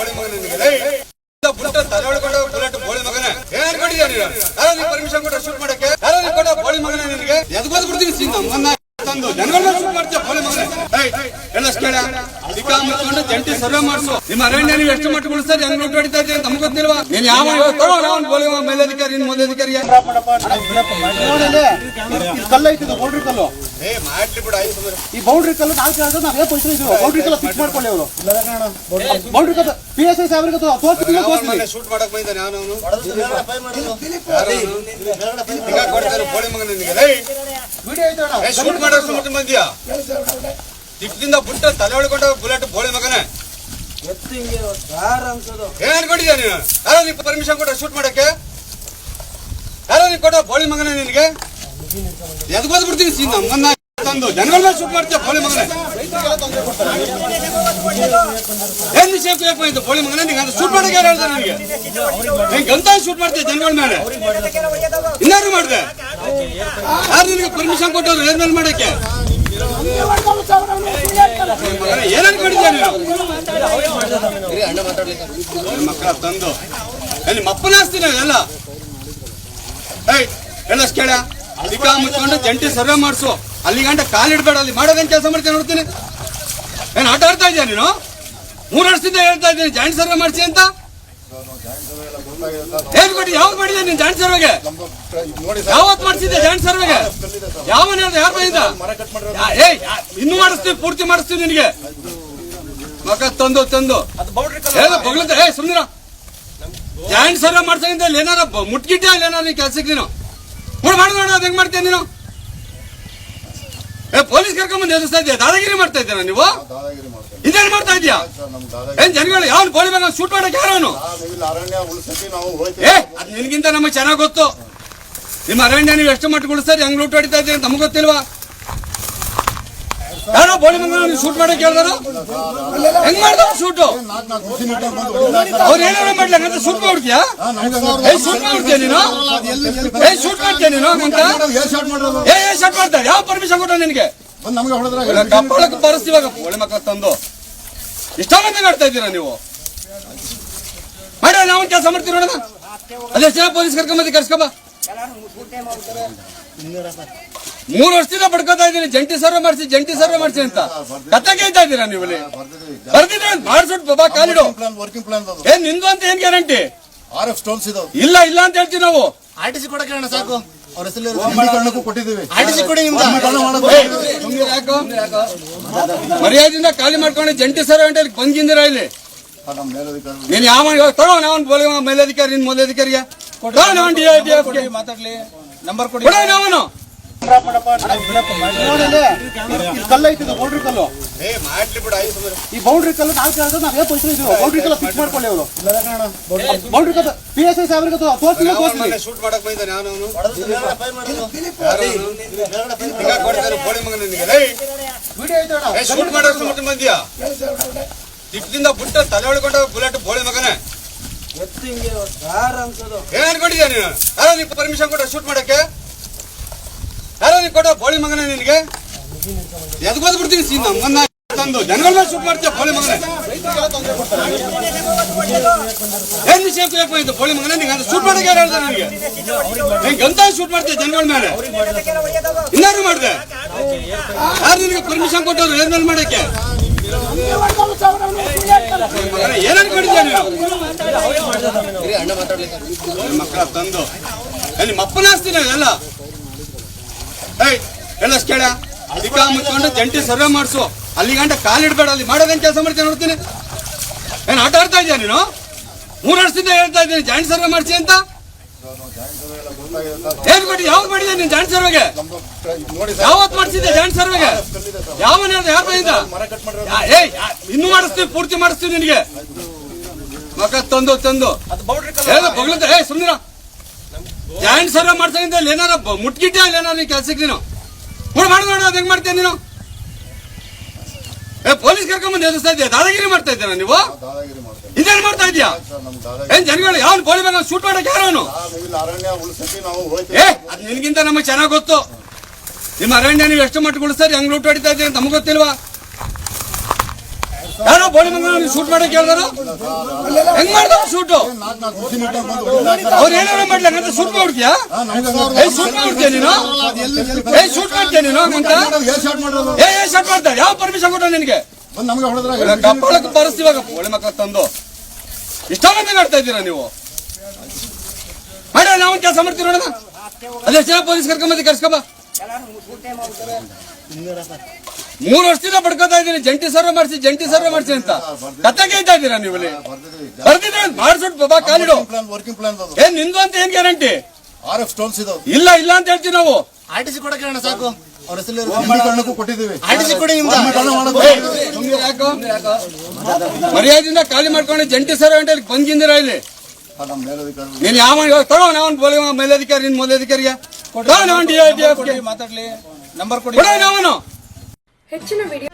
ಬೋಳಿ ಮಗನಿಗೆ ಬುಟ್ಟ ತಲೆ ಒಳಗೊಂಡ ಬುಲೆಟ್ ಬೋಳಿ ಮಗನ. ಏನ್ ಅನ್ಕೊಂಡಿದ್ಯಾ ನೀನು? ಯಾರೋ ನೀ ಪರ್ಮಿಷನ್ ಕೊಟ್ಟ ಶೂಟ್ ಮಾಡಕ್ಕೆ? ಯಾರೋ ನೀ ಕೊಟ್ಟ ಬೋಳಿ ಮಗನ ನಿನಗೆ? ಎದ್ಗೋದ್ ಬಿಡ್ತೀನಿ, ಸಿಂಗ್. ನಮ್ಮನ್ನ ತಂದು. ಜನಗಳನ್ನ ಶೂಟ್ ಮಾಡ್ತೀಯ ಬೋಳಿ ಮಗನ? ಎಲ್ಲ ಕೇಳ ಅಧಿಕ ಮುಚ್ಕೊಂಡು ಜಂಟಿ ಸರ್ವೆ ಮಾಡಿಸು. ನಿಮ್ಮ ಅರಣ್ಯ ನೀವು ಎಷ್ಟು ಮಟ್ಟ ಉಳಿಸ್ತಾರೆ ಹೆಂಗ್ ಲೂಟ್ ಹೊಡಿತಾ ಇದ್ದೀರಿ ನಮ್ಗೆ ಗೊತ್ತಿಲ್ವಾ? ನೀನ್ ಯಾವ ಮಗ ಮೇಲಧಿಕಾರಿ ನಿನ್ ಮೇಲಧಿಕಾರಿ ಕಲ್ಲು ಐತಿ ಬೌಂಡ್ರಿ ಕಲ್ಲು ಏ ಮಾಡ್ಲಿ ಬಿಡು ಈ ಬೌಂಡ್ರಿ ಕಲ್ಲು ನಾಲ್ಕು ಹೇಳಿದ್ರೆ ನಾವೇ ಪೊಲೀಸರು ಇದ್ದೀವಿ? ಬೌಂಡ್ರಿ ಕಲ್ಲು ಫಿಕ್ಸ್ ಮಾಡ್ಕೊಳ್ಳಿ ಅವರು. ಬೌಂಡ್ರಿ ಕಲ್ಲು ಪಿ ಎಸ್ ಐ ಸಾಹೇಬ್ರಿಗೆ ತೋರಿಸ್ತೀನಿ ಶೂಟ್ ಮಾಡಕ್ ಬಂದಿದ್ದೆ ನಾನು ಈಗ ಕೊಡ್ತಾರೆ ಬೋಳಿ ಮಗನ ನಿನಗೆ. ಶೂಟ್ ಮಾಡೋ ಶೂಟ್ ಬಂದಿಯಾ? ದಿಪ್ಪದಿಂದ ಬುಟ್ಟ ತಲೆ ಒಳಗೊಂಡ ಬುಲೆಟ್ ಬೋಳಿ ಮಗನ. ಏನ್ ಅನ್ಕೊಂಡಿದ್ಯಾ ನೀನು? ಯಾರೋ ನೀವು ಪರ್ಮಿಷನ್ ಕೊಟ್ಟ ಶೂಟ್ ಮಾಡಕ್ಕೆ? ಯಾರೋ ನೀವು ಕೊಟ್ಟ ಬೋಳಿ ಮಗನ ನಿನಗೆ? ಎದ್ಕೋದ್ ಬಿಡ್ತೀನಿ ಸೀನ್, ನಮ್ಮನ್ನ ತಂದು. ಮೇಲೆ ಶೂಟ್ ಮಾಡ್ತೀಯ ಬೋಳಿ ಮಗನ? ಏನ್ ವಿಷಯ ಯಾಕೆ ಬಂದಿದ್ದು ಬೋಳಿ ಮಗನ ನಿಂಗೆ? ಅದು ಶೂಟ್ ಮಾಡಕ್ಕೆ ಯಾರು ಹೇಳ್ದೆ ನನಗೆ? ನಿಂಗೆ ಅಂತ ಶೂಟ್ ಮಾಡ್ತೀಯ ಜನಗಳ ಮೇಲೆ? ಇನ್ನಾರು ಮಾಡ್ದೆ? ಯಾರು ನಿನಗೆ ಪರ್ಮಿಷನ್ ಕೊಟ್ಟವ್ರು ಏನ್ ಮೇಲೆ ಮಾಡಕ್ಕೆ? ಮಕ್ಕಳ ತಂದು? ಅಲ್ಲಿ ಮಪ್ಪನ ಎಲ್ಲ ಏಯ್ ಎಲ್ಲ ಕೇಳ. ಅಧಿಕ ಮುಚ್ಕೊಂಡು ಜಂಟಿ ಸರ್ವೆ ಮಾಡಿಸು. ಅಲ್ಲಿ ಗಂಟ ಕಾಲಿಡ್ಬೇಡ ಅಲ್ಲಿ ಮಾಡೋದೇನ್ ಕೆಲಸ ಮಾಡ್ತೀನಿ ನೋಡ್ತೀನಿ. ಏನ್ ಆಟ ಆಡ್ತಾ ಇದೀಯ ನೀನು? ಮೂರು ವರ್ಷದಿಂದ ಹೇಳ್ತಾ ಇದ್ದೀನಿ ಜಾಯಿಂಟ್ ಸರ್ವೆ ಮಾಡಿಸಿ ಅಂತ? ಏನ್ ಮಾಡಿ ಯಾವಾಗ ಮಾಡಿದೆ ನೀನ್ ಜಾಯಿಂಟ್ ಸರ್ವೆಗೆ ಯಾವತ್ ಮಾಡಿಸಿದ್ದೆ ಜಾಯಿಂಟ್ ಸರ್ವೆಗೆ ಯಾವ ಯಾರು ಬಂದಿದ್ದ? ಇನ್ನು ಮಾಡಿಸ್ತೀವಿ, ಪೂರ್ತಿ ಮಾಡಿಸ್ತೀವಿ ನಿನಗೆ. ಮಗ ತಂದು ತಂದು. ಹೇಳ ಬಗ್ಲಂತ ಏ ಸುಮ್ನಿರ. ಜಾಯಿಂಟ್ ಸರ್ವೆ ಮಾಡ್ಸಂಗಿಂದ ಇಲ್ಲಿ ಏನಾರ ಮುಟ್ಗಿಟ್ಟೆ ಏನಾರ ನೀನ್ ಕೆಲ್ಸಕ್ಕೆ ನೀನು? ನೋಡ್ ಮಾಡಿ ನೋಡ ಅದ್ ಹೆಂಗ್ ಮಾಡ್ತೀಯ ನೀನು? ಪೊಲೀಸ್ ಕರ್ಕೊಂಬಂದು ಎದುರಿಸ್ತಾ ಇದೆಯಾ ದಾದಾಗಿರಿ ಮಾಡ್ತಾ ಇದ್ದೀರಾ ನೀವು? ಇದೇನ್ ಮಾಡ್ತಾ ಇದೀಯಾ ಏನ್ ಜನಗಳು ಯಾವ ಪೊಲೀಸ್ ಮಗ ಶೂಟ್ ಮಾಡಕ್ ಯಾರವನು ನಾವು ಏ ಅದ್ ನಿನ್ಗಿಂತ ನಮಗೆ ಚೆನ್ನಾಗ್ ಗೊತ್ತು. ನಿಮ್ಮ ಅರಣ್ಯ ನೀವು ಎಷ್ಟು ಮಟ್ಟ ಉಳಿಸ್ತಾರೆ ಹೆಂಗ್ ಲೂಟ್ ಹೊಡಿತಾ ಇದ್ದೀರಾ ನಮ್ಗೆ ಗೊತ್ತಿಲ್ವಾ? ಯಾರೋ ಬೋಳಿ ಮಗ ಶೂಟ್ ಮಾಡಕ್ ಕೇಳಿದಾರು ಹೆಂಗ್ ಮಾಡ್ದ ಶೂಟು. ಅವ್ರು ಏನಾರ ಮಾಡ್ಲಿ? ಹಂಗಂತ ಶೂಟ್ ನಮ್ಗೆ ಏ ಶೂಟ್ ಮಾಡ್ತೀಯ ನೀನು? ಏ ಶೂಟ್ ಮಾಡ್ತೀಯ ನೀನು ಹಂಗಂತ? ಏ ಏ ಶೂಟ್ ಮಾಡ್ತಾರೆ. ಯಾವ ಪರ್ಮಿಷನ್ ಕೊಟ್ಟ ನಿನಗೆ? ಕಪ್ಪಳಕ್ಕೆ ಬರಸ್ತಿವಾಗ ಬೋಳಿ ಮಕ್ಕಳ ತಂದು. ಇಷ್ಟೊಂದು ಮಾಡ್ತಾ ಇದ್ದೀರಾ ನೀವು? ಮಾಡಿ ನಾವು ಕೆಲಸ ಮಾಡ್ತೀವಿ ನೋಡೋಣ. ಅದೆಷ್ಟು ಜನ ಪೊಲೀಸ್ ಕರ್ಕೊಂಬಂದಿ ಕರ್ಸ್ಕೊಬ ಮೂರು ವರ್ಷದಿಂದ ಬಡ್ಕೋತಾ ಇದ್ದೀನಿ. ಜಂಟಿ ಸರ್ವೆ ಮಾಡಿಸಿ ಜಂಟಿ ಸರ್ವೆ ಮಾಡಿಸಿ ಅಂತ. ಕತ್ತೆ ಕೇಳ್ತಾ ಇದ್ದೀರಾ ನೀವು ಬರ್ದಿದ್ರೆ ಮಾಡಿಸ್ಬಿಟ್ಟು ಬಾಬಾ ಕಾಲಿಡು. ಪ್ಲಾನ್ ವರ್ಕಿಂಗ್ ಪ್ಲಾನ್ ಏನ್ ನಿಂದು ಅಂತ ಏನ್ ಗ್ಯಾರಂಟಿ ಆರ್ ಎಫ್ ಸ್ಟೋನ್ಸ್ ಇದಾವೆ. ಇಲ್ಲ ಇಲ್ಲ ಅಂತ ಹೇಳ್ತೀವಿ ನಾವು. ಆರ್ ಟಿ ಸಿ ಕೊಡಕ್ಕೆ ಸಾಕು. ಅವ್ರ ಹೆಸರು ಸಂಬಳಕ್ಕೂ ಕೊಟ್ಟಿದ್ದೀವಿ. ಆರ್ ಟಿ ಸಿ ಕೊಡಿ? ಮರ್ಯಾದೆಯಿಂದ ಖಾಲಿ ಮಾಡ್ಕೊಂಡು ಜಂಟಿ ಸರ್ವೆ ಅಂತ ಇಲ್ಲಿ? ಬಂದಿಂದಿರ ಇಲ್ಲಿ ನೀನ್ ಯಾವ ತಗೋ ನಾವ್ ಬೋಲಿ ಮೇಲಧಿಕಾರಿ ನಿನ್ ಮೇಲಧಿಕಾರಿಯ ತಗೋ ನಾವನ್ ಡಿ ಐ ಡಿ ಎಫ್. ಮಾತಾಡ್ಲಿ. ನಂಬರ್ ಕೊಡಿ. ಕೊಡು ಬೌಂಡ್ರಿ ಕಲ್ಲು ಏ ಮಾಡ್ಲಿ ಬಿಡು ಆಯ್ತು ಈ ಬೌಂಡ್ರಿ ಕಲ್ಲು ನಾಲ್ಕು ಹೇಳಿದ್ರೆ ನಾವೇ ಪೊಲೀಸರು ಇದ್ದೀವಿ ಬೌಂಡ್ರಿ ಕಲ್ಲು ಫಿಕ್ಸ್ ಮಾಡ್ಕೊಳ್ಳಿ ಅವರು. ಬೌಂಡ್ರಿ ಕಲ್ಲು ಪಿ ಎಸ್ ಐ ಸಾಹೇಬ್ರಿಗೆ ತೋರಿಸ್ತೀನಿ ಮನೆ ಶೂಟ್ ಮಾಡಕ್ ಬಂದಿದ್ದಾನೆ ಅವನು? ಶೂಟ್ ಮಾಡೋ ಶೂಟ್ ಬಂದಿಯಾ? ದಿಪ್ಪದಿಂದ ಬುಟ್ಟ ತಲೆ ಬುಲೆಟ್ ಬೋಳಿ ಮಗನ. ಏನ್ ಅನ್ಕೊಂಡಿದ್ಯಾ ನೀನು? ಯಾರೋ ನೀವು ಪರ್ಮಿಷನ್ ಕೊಟ್ಟ ಶೂಟ್ ಮಾಡಕ್ಕೆ? ನೀ ಕೊಡೋ ಬೋಳಿ ಮಗನ ನಿನಗೆ? ಎದ್ಗೋದ್ ಬಿಡ್ತೀನಿ, ಸೀನ್ ನಮ್ಮನ್ನ ತಂದು. ಜನಗಳನ್ನ ಶೂಟ್ ಮಾಡ್ತೀಯ ಬೋಳಿ ಮಗನೇ? ಏನ್ ವಿಷಯ ಯಾಕೆ ಬಂದಿದ್ದು ಬೋಳಿ ಮಗನ? ನಿಂಗೆ ಅದು ಶೂಟ್ ಮಾಡಕ್ಕೆ ಯಾರು ನಿನಗೆ? ಹೆಂಗ್ ಎಂತ ಶೂಟ್ ಮಾಡ್ತೀಯ ಜನಗಳ ಮೇಲೆ? ಇನ್ನಾರು ಮಾಡಿದೆ? ಯಾರು ನಿನಗೆ ಪರ್ಮಿಷನ್ ಕೊಟ್ಟವ್ರು ಏನ್ ಮೇಲೆ ಮಾಡಕ್ಕೆ? ಏನ್ ಅನ್ಕೊಂಡಿದ್ಯಾ ನೀನು? ಮಕ್ಕಳ ತಂದು. ಅಲ್ಲಿ ಮಪ್ಪನ ಅಪ್ಪನ ಆಸ್ತಿನ ಎಲ್ಲ ಏಯ್ ಎಲ್ಲ ಕೇಳ. ಅಧಿಕ ಮುಚ್ಕೊಂಡು ಜಂಟಿ ಸರ್ವೆ ಮಾಡಿಸು. ಅಲ್ಲಿ ಗಂಟ ಕಾಲಿಡ್ಬೇಡ ಅಲ್ಲಿ ಮಾಡೋದೇನ್ ಕೆಲಸ ಮಾಡ್ತೀನಿ ನೋಡ್ತೀನಿ. ಏನು ಆಟ ಆಡ್ತಾ ಇದೀಯ ನೀನು? ಮೂರು ವರ್ಷದಿಂದ ಹೇಳ್ತಾ ಇದ್ದೀನಿ ಜಾಯಿಂಟ್ ಸರ್ವೆ ಮಾಡಿಸಿ ಅಂತ. ಏನ್ ಮಾಡಿ ಯಾವ್ದು ಮಾಡಿದೆ ನೀನ್ ಜಾಯಿಂಟ್ ಸರ್ವೆಗೆ? ಯಾವತ್ತು ಯಾವತ್ ಮಾಡಿಸಿದ್ದೆ ಜಾಯಿಂಟ್ ಸರ್ವೆಗೆ? ಯಾವ ಯಾರು ಏಯ್ ಇನ್ನೂ ಮಾಡಿಸ್ತೀವಿ ಪೂರ್ತಿ ಮಾಡಿಸ್ತೀವಿ ನಿನಗೆ. ಮಗ ತಂದು ತಂದು. ಹೇಳ ಬಗ್ಲಂತ ಏ ಸುಮ್ನಿರ. ಜಾಯಿಂಟ್ ಸರ್ವೆ ಮಾಡ್ಸಂಗಿಂದ ಇಲ್ಲಿ ಏನಾರ ಮುಟ್ಗಿಟ್ಟೆ ಅಲ್ಲಿ ಏನಾರ ನೀನ್ ಕೆಲ್ಸಕ್ಕೆ ನೀನು? ಹುಡ್ ಮಾಡಿ ನೋಡ ಅದ್ ಹೆಂಗ್ ಮಾಡ್ತೀಯ ನೀನು? ಏ ಪೊಲೀಸ್ ಕರ್ಕೊಂಬಂದು ಎದುರಿಸ್ತಾ ಇದೆಯಾ ದಾದಾಗಿರಿ ಮಾಡ್ತಾ ಇದ್ದೀರಾ ನೀವು? ಇದೇನ್ ಮಾಡ್ತಾ ಇದೀಯಾ ಏನ್ ಜನಗಳು ಯಾವನು ಪೊಲೀಸ್ ಮೇಲೆ ಶೂಟ್ ಮಾಡಕ್ ಯಾರವನು ನಾವು ಏ ಅದ್ ನಿನ್ಗಿಂತ ನಮಗೆ ಚೆನ್ನಾಗ್ ಗೊತ್ತು. ನಿಮ್ಮ ಅರಣ್ಯ ನೀವು ಎಷ್ಟು ಮಟ್ಟ ಉಳಿಸ್ತಾರೆ ಹೆಂಗ್ ಲೂಟ್ ಹೊಡಿತಾ ಇದ್ದೀರಿ ಅಂತ ನಮ್ಗೆ ಗೊತ್ತಿಲ್ವಾ? ಯಾರೋ ಬೋಳಿ ಮಂಗನ ಶೂಟ್ ಮಾಡಕ್ ಹೇಳಿದಾರ? ಹೆಂಗ್ ಮಾಡ್ದ ಶೂಟು. ಅವ್ರು ಏನಾರ ಮಾಡ್ಲಿ ಹಂಗಂತ ಶೂಟ್ ಏ ಶೂಟ್ ಮಾಡ್ತೀಯ ನೀನು? ಏ ಶೂಟ್ ಮಾಡ್ತೀಯ ನೀನು ಹಂಗಂತ? ಏ ಏ ಶೂಟ್ ಮಾಡ್ತಾರೆ ಯಾವ ಪರ್ಮಿಷನ್ ಕೊಟ್ಟ ನಿನಗೆ? ಕಪ್ಪಳಕ್ಕೆ ಬರೆಸ್ತೀವಾಗ ಬೋಳಿ ಮಕ್ಕಳ ತಂದು. ಇಷ್ಟೊಂದು ಮಾಡ್ತಾ ಇದ್ದೀರಾ ನೀವು? ಮಾಡ ನಾವು ಕೆಲಸ ಮಾಡ್ತೀವಿ ಅದೇ ಜನ ಪೊಲೀಸ್ ಕರ್ಕೊಂಬಂದು ಕರ್ಸ್ಕೊಬ ಮೂರು ವರ್ಷದಿಂದ ಪಡ್ಕೋತಾ ಇದ್ದೀನಿ. ಜಂಟಿ ಸರ್ವೆ ಮಾಡಿಸಿ ಜಂಟಿ ಸರ್ವೆ ಮಾಡಿಸಿ ಅಂತ. ಕತ್ತೆ ಕೇಳ್ತಾ ಇದ್ದೀರಾ ನೀವು ಬರ್ದಿದ್ರೆ ಮಾಡಿಸ್ಬಿಟ್ಟು ಬಾಬಾ ಕಾಲಿಡು ಪ್ಲಾನ್ ವರ್ಕಿಂಗ್ ಪ್ಲಾನ್ ಏನ್ ನಿಂದು ಅಂತ ಏನ್ ಗ್ಯಾರಂಟಿ ಆರ್ ಎಫ್ ಸ್ಟೋನ್ಸ್ ಇದಾವೆ. ಇಲ್ಲ ಇಲ್ಲ ಅಂತ ಹೇಳ್ತೀವಿ ನಾವು. ಆರ್ ಟಿ ಸಿ ಕೊಡಕ್ಕೆ ಅಣ್ಣ ಸಾಕು. ಅವ್ರ ಹೆಸರು ನಿಂಬೀಕರಣಕ್ಕೂ ಕೊಟ್ಟಿದ್ದೀವಿ. ಆರ್ ಟಿ ಸಿ ಕೊಡಿ. ಮರ್ಯಾದಿಂದ? ಖಾಲಿ ಮಾಡ್ಕೊಂಡು ಜಂಟಿ ಸರ್ವೆ ಅಂತ ಇಲ್ಲಿ? ಬಂದಿಂದಿರ ಇಲ್ಲಿ. ನೀನ್ ಯಾವ ತಗೋ ನಾವನ್ ಬೋಲಿ ಮೇಲಧಿಕಾರಿ ನಿನ್ ನಾವನ್ ಡಿ ಮಾತಾಡ್ಲಿ. ನಂಬರ್ ಕೊಡಿ. ಕೊಡೋ ನಾವನು. ಹೆಚ್ಚಿನ ವಿಡಿಯೋ